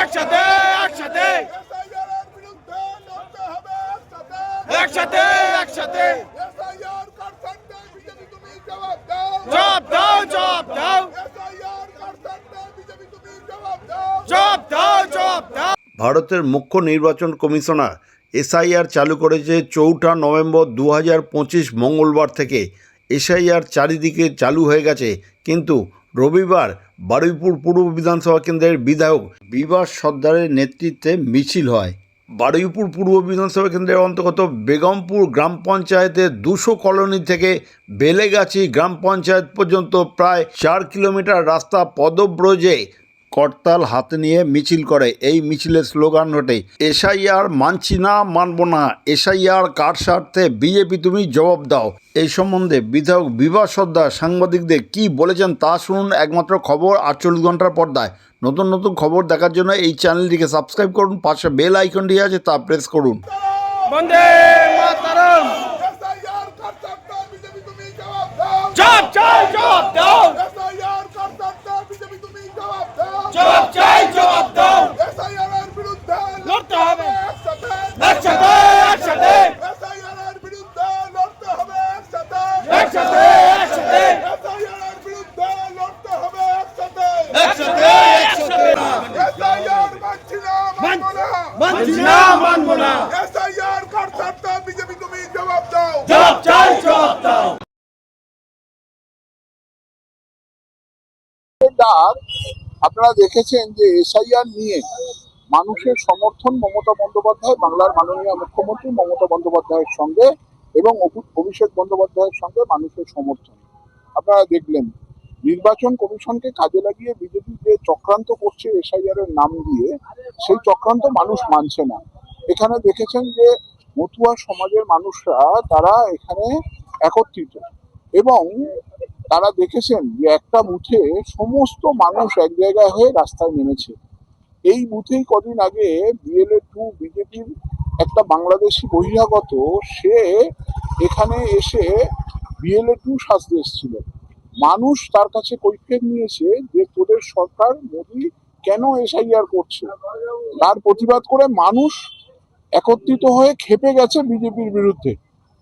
একসাথে একসাথে। একসাথে একসাথে। দাও দাও। দাও দাও। ভারতের মুখ্য নির্বাচন কমিশনার এসআইআর চালু করেছে চৌঠা নভেম্বর দু মঙ্গলবার থেকে। এসআইআর চারিদিকে চালু হয়ে গেছে, কিন্তু রবিবার বারুইপুর পূর্ব বিধানসভা কেন্দ্রের বিধায়ক বিভাস সর্দারের নেতৃত্বে মিছিল হয়। বারুইপুর পূর্ব বিধানসভা কেন্দ্রের অন্তর্গত বেগমপুর গ্রাম পঞ্চায়েতের দুশো কলোনি থেকে বেলেগাছি গ্রাম পঞ্চায়েত পর্যন্ত প্রায় চার কিলোমিটার রাস্তা পদব্রজে করতাল হাতে নিয়ে মিছিল করে। এই মিছিলের স্লোগান ওঠে এসআইআর মানছি না মানব না। এসআইআর কার স্বার্থে? বিজেপি তুমি জবাব দাও। এই সম্বন্ধে বিধায়ক বিভাস সর্দার সাংবাদিকদের কি বলেছেন তা শুনুন একমাত্র খবর আটচল্লিশ ঘণ্টার পর্দায়। নতুন নতুন খবর দেখার জন্য এই চ্যানেলটিকে সাবস্ক্রাইব করুন পাশে বেল আইকনটি আছে তা প্রেস করুন। বন্দে মাতরম! দাও জবাব চাই জবাব দাও এসআইআর করতে বিজেপি তুমি জবাব দাও জবাব চাই জবাব দাও এসআইআর এর বিরুদ্ধে লড়তে হবে। একসাথে একসাথে একসাথে এসআইআর এর বিরুদ্ধে লড়তে হবে একসাথে একসাথে একসাথে এসআইআর এর বিরুদ্ধে লড়তে হবে একসাথে একসাথে একসাথে এসআইআর মানছি না মানব না মানছি না মানবো না এসআইআর করতে বিজেপি তুমি জবাব দাও জবাব চাই জবাব দাও ডাক আপনারা দেখেছেন যে এসআইআর নিয়ে মানুষের সমর্থন মমতা বন্দ্যোপাধ্যায়, বাংলার মাননীয় মুখ্যমন্ত্রী মমতা বন্দ্যোপাধ্যায়ের সঙ্গে এবং অভি- অভিষেক বন্দ্যোপাধ্যায়ের সঙ্গে মানুষের সমর্থন। আপনারা দেখলেন, নির্বাচন কমিশনকে কাজে লাগিয়ে বিজেপি যে চক্রান্ত করছে এসআইআর এর নাম দিয়ে, সেই চক্রান্ত মানুষ মানছে না। এখানে দেখেছেন যে মতুয়া সমাজের মানুষরা তারা এখানে একত্রিত এবং তারা দেখেছেন যে একটা বুথে সমস্ত মানুষ এক জায়গায় হয়ে রাস্তায় নেমেছে। এই বুথেই কদিন আগে বিএলএ টু বিজেপির একটা বাংলাদেশি বহিরাগত, সে এখানে এসে বিএলএ টু সাজতে এসেছিল। মানুষ তার কাছে কৈফিয়ত নিয়েছে যে তোদের সরকার মোদী কেন এসআইআর করছে? তার প্রতিবাদ করে মানুষ একত্রিত হয়ে খেপে গেছে বিজেপির বিরুদ্ধে।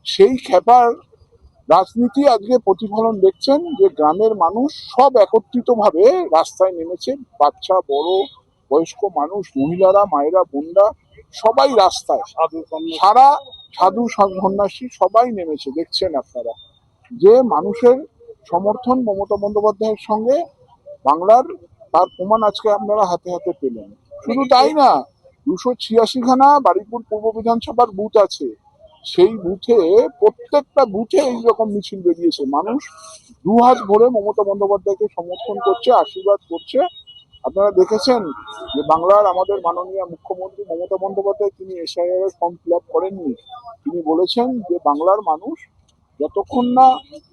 সেই খেপার রাজনীতি আজকে প্রতিফলন দেখছেন যে গ্রামের মানুষ সব একত্রিত ভাবে রাস্তায় নেমেছে বাচ্চা বড় বয়স্ক মানুষ মহিলারা মায়েরা বোনরা সবাই রাস্তায়। সারা সাধু সন্ন্যাসী সবাই নেমেছে দেখছেন আপনারা। যে মানুষের সমর্থন মমতা বন্দ্যোপাধ্যায়ের সঙ্গে বাংলার তার প্রমাণ আজকে আপনারা হাতে হাতে পেলেন। শুধু তাই না দুশো ছিয়াশি খানা বারিপুর পূর্ব বিধানসভার বুথ আছে। সেই বুথে প্রত্যেকটা বুথে এইরকম মিছিল বেরিয়েছে। মানুষ দু হাত ভরে মমতা বন্দ্যোপাধ্যায়কে সমর্থন করছে, আশীর্বাদ করছে। আপনারা দেখেছেন যে বাংলার আমাদের মাননীয় মুখ্যমন্ত্রী মমতা বন্দ্যোপাধ্যায় তিনি এসআইআর এর ফর্ম ফিল আপ করেননি। তিনি বলেছেন যে বাংলার মানুষ যতক্ষণ না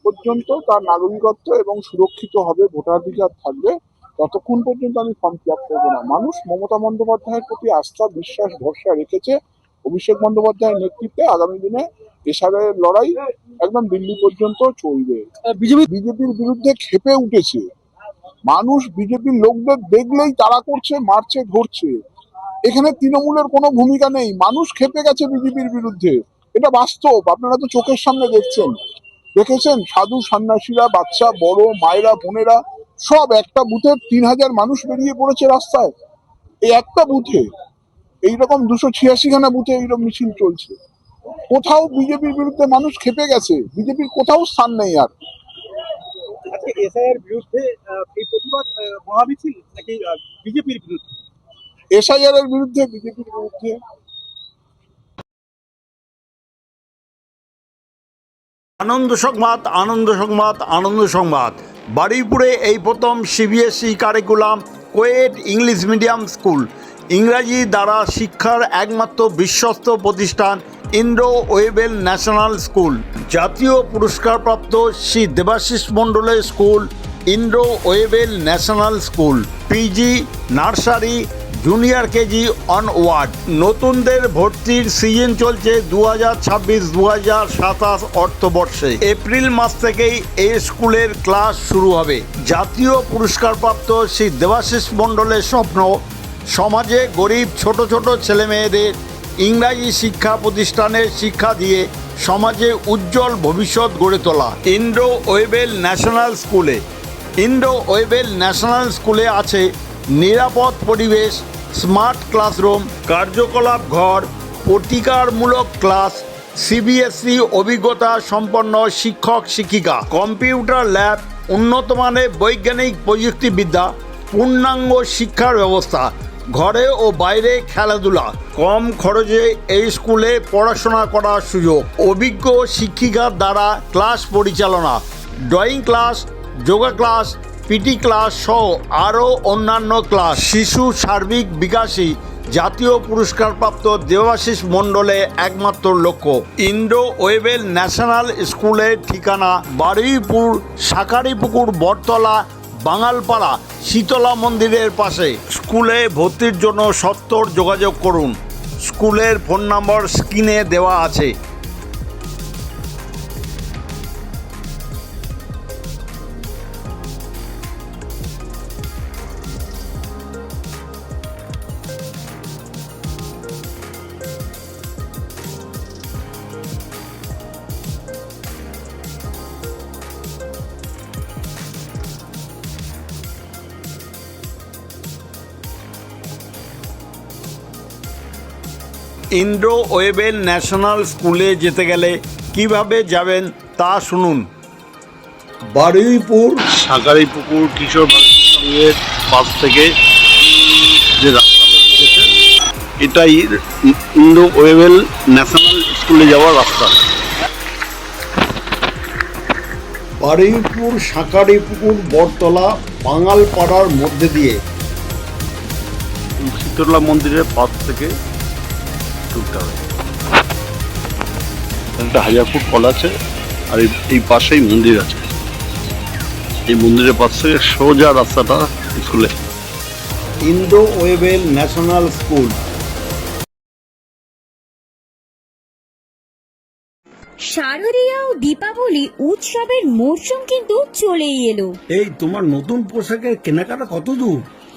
পর্যন্ত তার নাগরিকত্ব এবং সুরক্ষিত হবে, ভোটাধিকার থাকবে, ততক্ষণ পর্যন্ত আমি ফর্ম ফিল আপ করব না। মানুষ মমতা বন্দ্যোপাধ্যায়ের প্রতি আস্থা, বিশ্বাস, ভরসা রেখেছে। অভিষেক বন্দ্যোপাধ্যায়ের নেতৃত্বে আগামী দিনে এসআরের লড়াই একদম দিল্লি পর্যন্ত চলবে। বিজেপি বিজেপির বিরুদ্ধে খেপে উঠেছে। মানুষ বিজেপির লোকদের দেখলেই তারা করছে মারছে ধরছে। এখানে তৃণমূলের কোনো ভূমিকা নেই। মানুষ খেপে গেছে বিজেপির বিরুদ্ধে। এটা বাস্তব। আপনারা তো চোখের সামনে দেখছেন। দেখেছেন সাধু সন্ন্যাসীরা বাচ্চা বড় মায়েরা বোনেরা সব একটা বুথে তিন হাজার মানুষ বেরিয়ে পড়েছে রাস্তায়। এই একটা বুথে এইরকম দুশো ছিয়াশি খানা বুথে এইরকম মিছিল চলছে। কোথাও বিজেপির বিরুদ্ধে মানুষ খেপে গেছে বিজেপির কোথাও স্থান নেই আর। আজকে এসআইয়ের বিরুদ্ধে আহ, এই প্রতিবাদ আহ, মহামিছিল নাকি বিজেপির বিরুদ্ধে? এসআইআর এর বিরুদ্ধে বিজেপির বিরুদ্ধে। আনন্দ সংবাদ আনন্দ সংবাদ আনন্দ সংবাদ। বারুইপুরে এই প্রথম CBSE curriculum coed English medium school. ইংরাজি দ্বারা শিক্ষার একমাত্র বিশ্বস্ত প্রতিষ্ঠান ইন্দ্র ওয়েবেল ন্যাশনাল স্কুল। জাতীয় পুরস্কারপ্রাপ্ত শ্রী দেবাশিস মণ্ডলের school Indra Webel national school, PG, nursery, junior KG onward. নতুনদের ভর্তির সিজন চলছে দু হাজার ছাব্বিশ দু হাজার সাতাশ অর্থবর্ষে। এপ্রিল মাস থেকেই এই স্কুলের ক্লাস শুরু হবে। জাতীয় পুরস্কারপ্রাপ্ত শ্রী দেবাশিস মণ্ডলের স্বপ্ন সমাজে গরিব ছোট ছোট ছেলেমেয়েদের ইংরাজি শিক্ষা প্রতিষ্ঠানের শিক্ষা দিয়ে সমাজে উজ্জ্বল ভবিষ্যৎ গড়ে তোলা। ইন্দ্র ওয়েবেল ন্যাশনাল স্কুলে। ইন্ডো ওয়েবেল ন্যাশনাল স্কুলে আছে নিরাপদ পরিবেশ স্মার্ট ক্লাসরুম কার্যকলাপ ঘর প্রতিকারমূলক ক্লাস সিবিএসই অভিজ্ঞতা সম্পন্ন শিক্ষক শিক্ষিকা কম্পিউটার ল্যাব উন্নতমানের বৈজ্ঞানিক প্রযুক্তিবিদ্যা পূর্ণাঙ্গ শিক্ষার ব্যবস্থা। ঘরে ও বাইরে খেলাধুলা। কম খরচে এই স্কুলে পড়াশোনা করার সুযোগ। অভিজ্ঞ শিক্ষিকার দ্বারা ক্লাস পরিচালনা, drawing class, yoga class, PT class সহ আরও অন্যান্য ক্লাস। শিশু সার্বিক বিকাশী জাতীয় পুরস্কারপ্রাপ্ত দেবাশিস মণ্ডলে একমাত্র লক্ষ্য। ইন্ডো ওয়েবেল ন্যাশনাল স্কুলের ঠিকানা বারুইপুর, শাকারিপুকুর, বটতলা বাঙালপাড়া শীতলা মন্দিরের পাশে। স্কুলে ভর্তির জন্য সত্তর যোগাযোগ করুন। স্কুলের ফোন নম্বর স্ক্রিনে দেওয়া আছে। ইন্ডো ওয়েবেল ন্যাশনাল স্কুলে যেতে গেলে কীভাবে যাবেন তা শুনুন। বারুইপুর। সাগারি পুকুর কিশোর বাড়ির পাশ থেকে যে রাস্তাটা গেছে এটাই ইন্দো ওয়েবেল ন্যাশনাল স্কুলে যাওয়ার রাস্তা। বারুইপুর সাঁকারিপুকুর বটতলা বাঙালপাড়ার মধ্যে দিয়ে। শীতলা মন্দিরের পাশ থেকে ঢুকতে হবে। একটা হাজার ফুট কল আছে আর এই- পাশেই মন্দির আছে। এই মন্দিরের পাশ থেকে সোজা রাস্তাটা স্কুলে ইন্ডো ওয়েবেল ন্যাশনাল স্কুল। শারদীয়া ও দীপাবলি উৎসবের মরশুম কিন্তু চলেই এলো। এই তোমার নতুন পোশাকের কেনাকাটা কত দূর?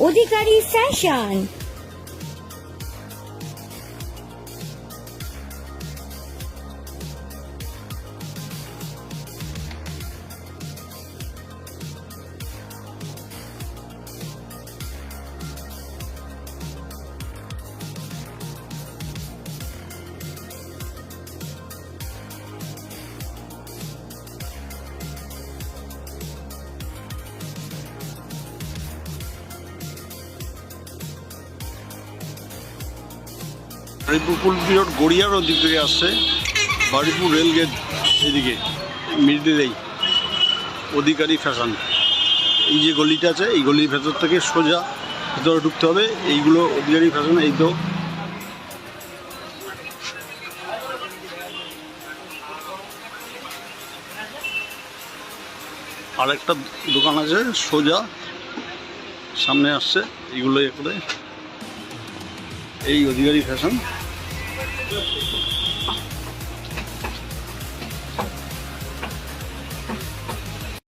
অধিকারী ফ্যাশন বাড়িপুর কুলপিরোড গড়িয়ার ওদিক থেকে আসছে বাড়িপুর রেলগেট এদিকে মিডিলেই অধিকারী ফ্যাশন। এই যে গলিটা আছে, এই গলির ভেতর থেকে সোজা ভেতরে ঢুকতে হবে। এইগুলো অধিকারী ফ্যাশন, এই তো। আরেকটা দোকান আছে, সোজা। সামনে আসছে এইগুলো এ করে এই অধিকারী ফ্যাশন। Thank.